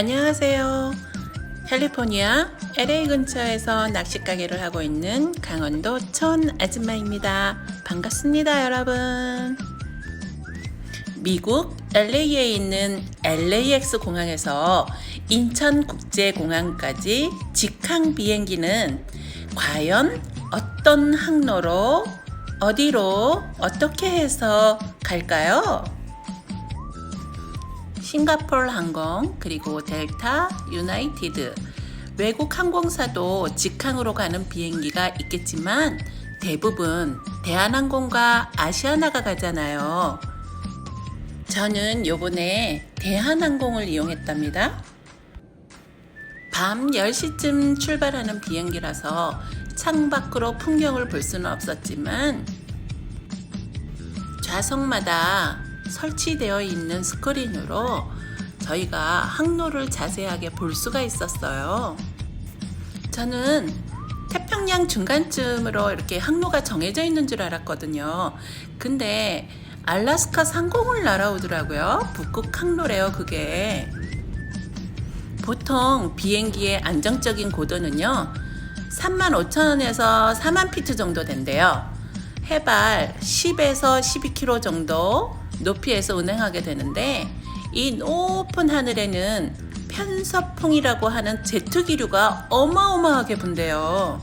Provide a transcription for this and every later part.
안녕하세요. 캘리포니아 LA 근처에서 낚시 가게를 하고 있는 강원도 촌 아줌마입니다. 반갑습니다, 여러분. 미국 LA에 있는 LAX 공항에서 인천국제공항까지 직항 비행기는 과연 어떤 항로로 어디로 어떻게 해서 갈까요? 싱가포르 항공 그리고 델타 유나이티드 외국 항공사도 직항으로 가는 비행기가 있겠지만 대부분 대한항공과 아시아나가 가잖아요. 저는 요번에 대한항공을 이용했답니다. 밤 10시쯤 출발하는 비행기라서 창밖으로 풍경을 볼 수는 없었지만 좌석마다 설치되어 있는 스크린으로 저희가 항로를 자세하게 볼 수가 있었어요. 저는 태평양 중간쯤으로 이렇게 항로가 정해져 있는 줄 알았거든요. 근데 알라스카 상공을 날아오더라고요. 북극 항로래요, 그게. 보통 비행기의 안정적인 고도는요, 35,000원에서 4만 피트 정도 된대요. 해발 10에서 12km 정도 높이에서 운행하게 되는데, 이 높은 하늘에는 편서풍이라고 하는 제트 기류가 어마어마하게 분대요.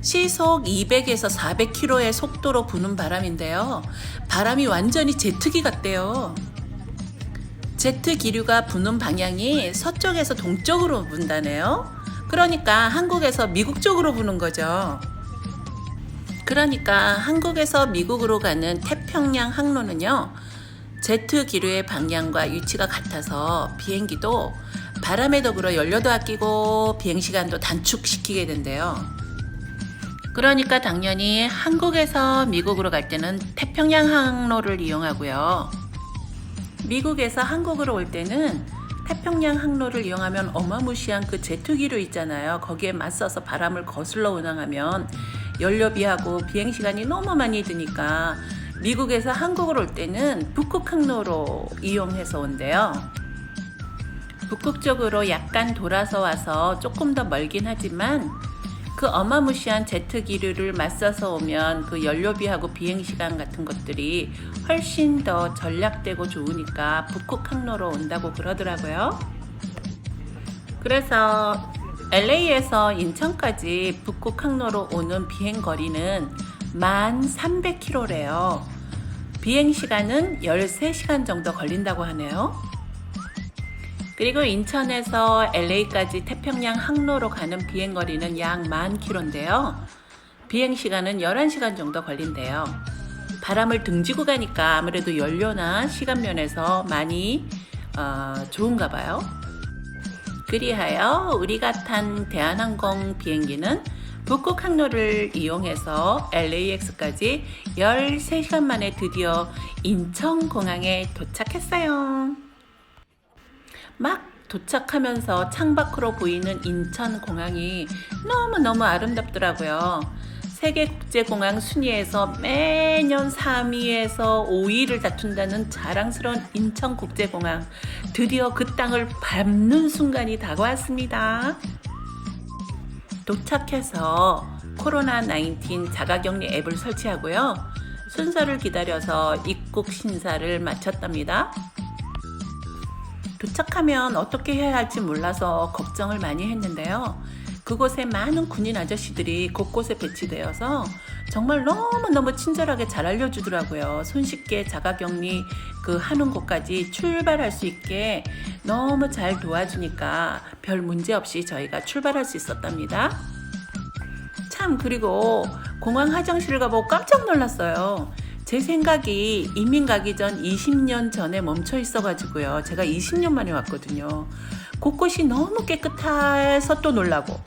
시속 200에서 400km의 속도로 부는 바람인데요. 바람이 완전히 제트기 같대요. 제트 기류가 부는 방향이 서쪽에서 동쪽으로 분다네요. 그러니까 한국에서 미국 쪽으로 부는 거죠. 그러니까 한국에서 미국으로 가는 태평양 항로는요. 제트 기류의 방향과 위치가 같아서 비행기도 바람의 덕으로 연료도 아끼고 비행 시간도 단축시키게 된대요. 그러니까 당연히 한국에서 미국으로 갈 때는 태평양 항로를 이용하고요. 미국에서 한국으로 올 때는 태평양 항로를 이용하면 어마무시한 그 제트기류 있잖아요. 거기에 맞서서 바람을 거슬러 운항하면 연료비하고 비행 시간이 너무 많이 드니까 미국에서 한국으로 올 때는 북극 항로로 이용해서 온대요. 북극 쪽으로 약간 돌아서 와서 조금 더 멀긴 하지만 그 어마무시한 제트 기류를 맞서서 오면 그 연료비하고 비행 시간 같은 것들이 훨씬 더 전략되고 좋으니까 북극 항로로 온다고 그러더라고요. 그래서 LA에서 인천까지 북극 항로로 오는 비행 거리는 1,300km래요. 비행 시간은 13시간 정도 걸린다고 하네요. 그리고 인천에서 LA까지 태평양 항로로 가는 비행 거리는 약만 킬로인데요. 비행 시간은 11시간 정도 걸린대요. 바람을 등지고 가니까 아무래도 연료나 시간 면에서 많이 어, 좋은가 봐요. 그리하여 우리가 탄 대한항공 비행기는 북극 항로를 이용해서 LAX까지 13시간 만에 드디어 인천공항에 도착했어요. 막 도착하면서 창밖으로 보이는 인천공항이 너무너무 아름답더라고요. 세계국제공항 순위에서 매년 3위에서 5위를 다툰다는 자랑스러운 인천국제공항. 드디어 그 땅을 밟는 순간이 다가왔습니다. 도착해서 코로나19 자가격리 앱을 설치하고요. 순서를 기다려서 입국 신사를 마쳤답니다. 도착하면 어떻게 해야 할지 몰라서 걱정을 많이 했는데요. 그곳에 많은 군인 아저씨들이 곳곳에 배치되어서 정말 너무너무 친절하게 잘 알려주더라고요. 손쉽게 자가격리 그 하는 곳까지 출발할 수 있게 너무 잘 도와주니까 별 문제 없이 저희가 출발할 수 있었답니다. 참, 그리고 공항 화장실을 가보고 깜짝 놀랐어요. 제 생각이 이민 가기 전 20년 전에 멈춰 있어가지고요. 제가 20년 만에 왔거든요. 곳곳이 너무 깨끗해서 또 놀라고,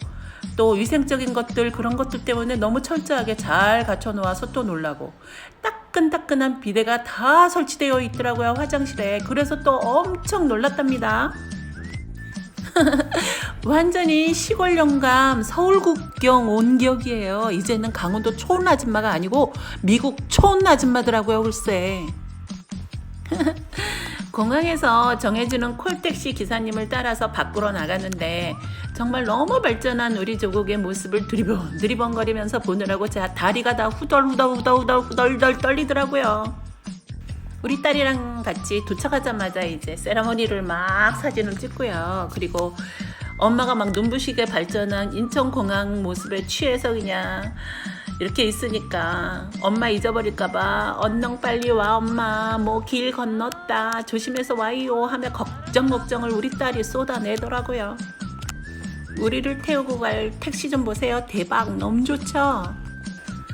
또 위생적인 것들, 그런 것들 때문에 너무 철저하게 잘 갖춰 놓아서 또 놀라고, 따끈따끈한 비데가 다 설치되어 있더라고요, 화장실에. 그래서 또 엄청 놀랐답니다. 완전히 시골 영감 서울 국경 온 격이에요. 이제는 강원도 촌 아줌마가 아니고 미국 촌 아줌마더라고요, 글쎄. 공항에서 정해주는 콜택시 기사님을 따라서 밖으로 나갔는데 정말 너무 발전한 우리 조국의 모습을 두리번 두리번거리면서 보느라고 자 다리가 다 후덜후덜후덜후덜 후덜덜 떨리더라고요. 우리 딸이랑 같이 도착하자마자 이제 세라머니를 막 사진을 찍고요. 그리고 엄마가 막 눈부시게 발전한 인천공항 모습에 취해서 그냥 이렇게 있으니까 엄마 잊어버릴까봐 언능 빨리 와 엄마 뭐 길 건넜다 조심해서 와요 하며 걱정 걱정을 우리 딸이 쏟아내더라고요. 우리를 태우고 갈 택시 좀 보세요. 대박 너무 좋죠.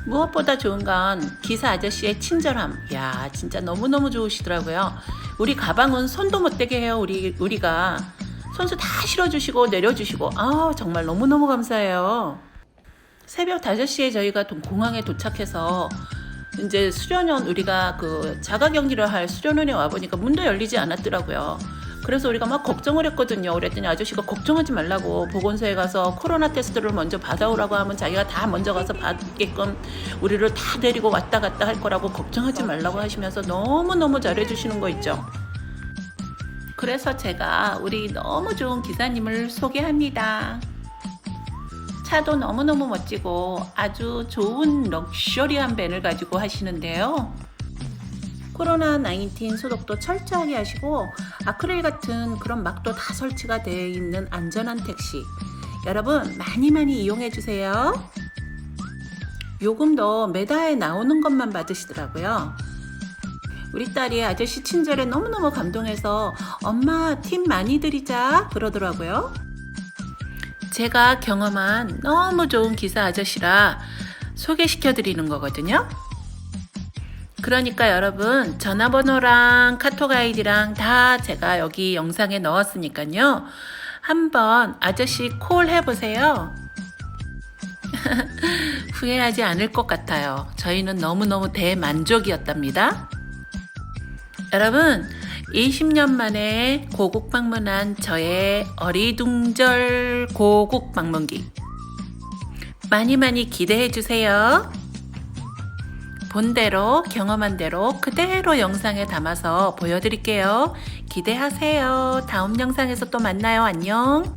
무엇보다 좋은 건 기사 아저씨의 친절함. 야, 진짜 너무너무 좋으시더라고요. 우리 가방은 손도 못 대게 해요, 우리, 우리가. 손수 다 실어주시고 내려주시고. 아 정말 너무너무 감사해요. 새벽 5시에 저희가 도- 공항에 도착해서 이제 수련원 우리가 그 자가 격리를 할 수련원에 와 보니까 문도 열리지 않았더라고요. 그래서 우리가 막 걱정을 했거든요. 그랬더니 아저씨가 걱정하지 말라고 보건소에 가서 코로나 테스트를 먼저 받아오라고 하면 자기가 다 먼저 가서 받게끔 우리를 다 데리고 왔다 갔다 할 거라고 걱정하지 말라고 하시면서 너무너무 잘해주시는 거 있죠. 그래서 제가 우리 너무 좋은 기사님을 소개합니다. 차도 너무너무 멋지고 아주 좋은 럭셔리한 밴을 가지고 하시는데요. 코로나 19 소독도 철저하게 하시고 아크릴 같은 그런 막도 다 설치가 되어 있는 안전한 택시. 여러분 많이 많이 이용해 주세요. 요금도 매달에 나오는 것만 받으시더라고요. 우리 딸이 아저씨 친절에 너무너무 감동해서 엄마 팁 많이 드리자 그러더라고요. 제가 경험한 너무 좋은 기사 아저씨라 소개시켜 드리는 거거든요. 그러니까 여러분 전화번호랑 카톡 아이디랑 다 제가 여기 영상에 넣었으니까요. 한번 아저씨 콜 해보세요. 후회하지 않을 것 같아요. 저희는 너무너무 대만족이었답니다. 여러분, 20년 만에 고국 방문한 저의 어리둥절 고국 방문기. 많이 많이 기대해 주세요. 본대로 경험한 대로 그대로 영상에 담아서 보여드릴게요. 기대하세요. 다음 영상에서 또 만나요. 안녕.